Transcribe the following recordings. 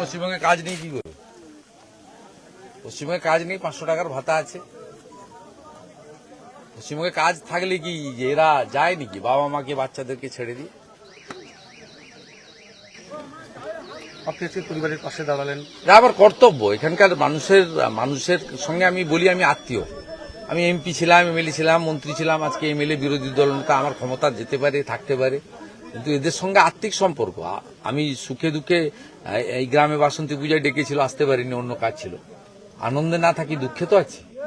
পশ্চিমবঙ্গে কাজ নেই কি করে? পশ্চিমবঙ্গে কাজ নেই পাঁচশো টাকার ভাতা আছে। পশ্চিমবঙ্গে কাজ থাকলে কি এরা যায় নাকি? বাবা মাকে বাচ্চাদেরকে ছেড়ে দিই আপনি আজকে পরিবারের পাশে দাঁড়ালেন। এটা আমার কর্তব্য। এখানকার মানুষের মানুষের সঙ্গে আমি বলি আমি আত্মীয়। আমি এমপি ছিলাম এমএলএ ছিলাম মন্ত্রী ছিলাম আজকে এমএলএ বিরোধী দল নেতা আমার ক্ষমতা যেতে পারে থাকতে পারে। কিন্তু এদের সঙ্গে আর্থিক সম্পর্ক। আমি সুখে দুঃখে এই- গ্রামে বাসন্তী পূজায় ডেকেছিল, আসতে পারিনি, অন্য কাজ ছিল। আনন্দে না থাকি দুঃখে তো আছি।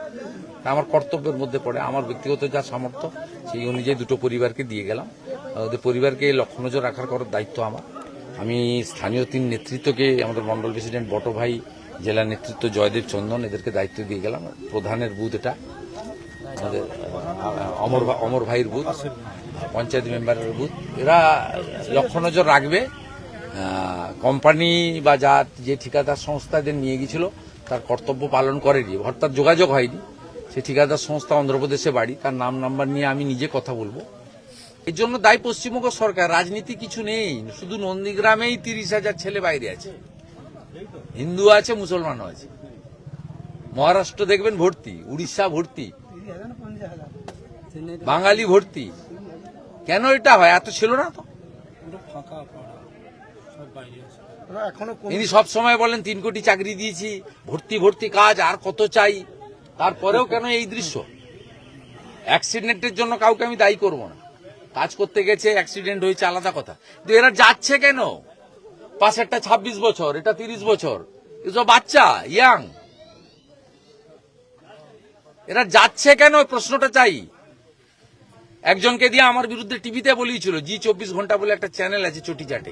আমার কর্তব্যের মধ্যে পড়ে, আমার ব্যক্তিগত যা সামর্থ্য, সেই অনুযায়ী দুটো পরিবারকে দিয়ে গেলাম। ওদের পরিবারকে লক্ষ্য নজর রাখার করার দায়িত্ব আমার। আমি স্থানীয় তিন নেতৃত্বকে, আমাদের মন্ডল প্রেসিডেন্ট বট ভাই জেলা নেতৃত্ব জয়দেব চন্দন, এদেরকে দায়িত্ব দিয়ে গেলাম। প্রধানের বুথ এটা। আমাদের অমর অমর ভাইয়ের বুথ। পঞ্চায়েত মেম্বারের বুথ এরা লক্ষ্য নজর রাখবে। কোম্পানি বা যা যে ঠিকাদার সংস্থা এদের নিয়ে গেছিল তার কর্তব্য পালন করেনি। অর্থাৎ যোগাযোগ হয়নি। সে ঠিকাদার সংস্থা অন্ধ্রপ্রদেশে বাড়ি, তার নাম নাম্বার নিয়ে আমি নিজে কথা বলব। এর জন্য দায়ী পশ্চিমবঙ্গ সরকার, রাজনীতি কিছু নেই। শুধু নন্দীগ্রামেই তিরিশ হাজার ছেলে বাইরে আছে। হিন্দু আছে, মুসলমানও আছে। মহারাষ্ট্র দেখবেন ভর্তি, উড়িষ্যা ভর্তি, বাঙালি ভর্তি। কেন এটা হয়? এত ছিল না তো। ইনি সব সময় বলেন তিন কোটি চাকরি দিয়েছি ভর্তি ভর্তি কাজ আর কত চাই? তারপরেও কেন এই দৃশ্য? অ্যাক্সিডেন্টের জন্য কাউকে আমি দায়ী করব না। কাজ করতে গেছে অ্যাক্সিডেন্ট হয়েছে আলাদা কথা। কিন্তু এরা যাচ্ছে কেন? পাশেরটা ছাব্বিশ বছর এটা তিরিশ বছর। এসব বাচ্চা ইয়াং। এরা যাচ্ছে কেন? প্রশ্নটা চাই। একজনকে দিয়ে আমার বিরুদ্ধে টিভিতে বলিয়েছিল, জি, চব্বিশ ঘণ্টা বলে একটা চ্যানেল আছে, চটি চাটে।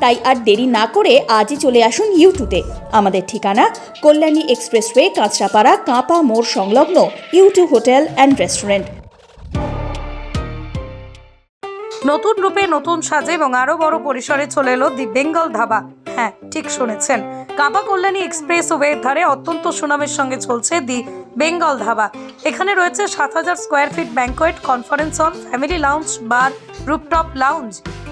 তাই আর দেরি না করে আজই চলে আসুন ইউটিউবে। আমাদের ঠিকানা কল্যাণী এক্সপ্রেসওয়ে, কাঁচরাপাড়া, কাঁপা মোড় সংলগ্ন ইউটিউব হোটেল অ্যান্ড রেস্টুরেন্ট। নতুন রূপে নতুন সাজে এবং আরও বড় পরিসরে চলে এলো দি বেঙ্গল ধাবা। হ্যাঁ ঠিক শুনেছেন। কাবা কল্যাণী এক্সপ্রেস ওয়ের ধারে অত্যন্ত সুনামের সঙ্গে চলছে দি বেঙ্গল ধাবা। এখানে রয়েছে সাত হাজার square feet banquet, conference hall, family lounge, bar, rooftop lounge.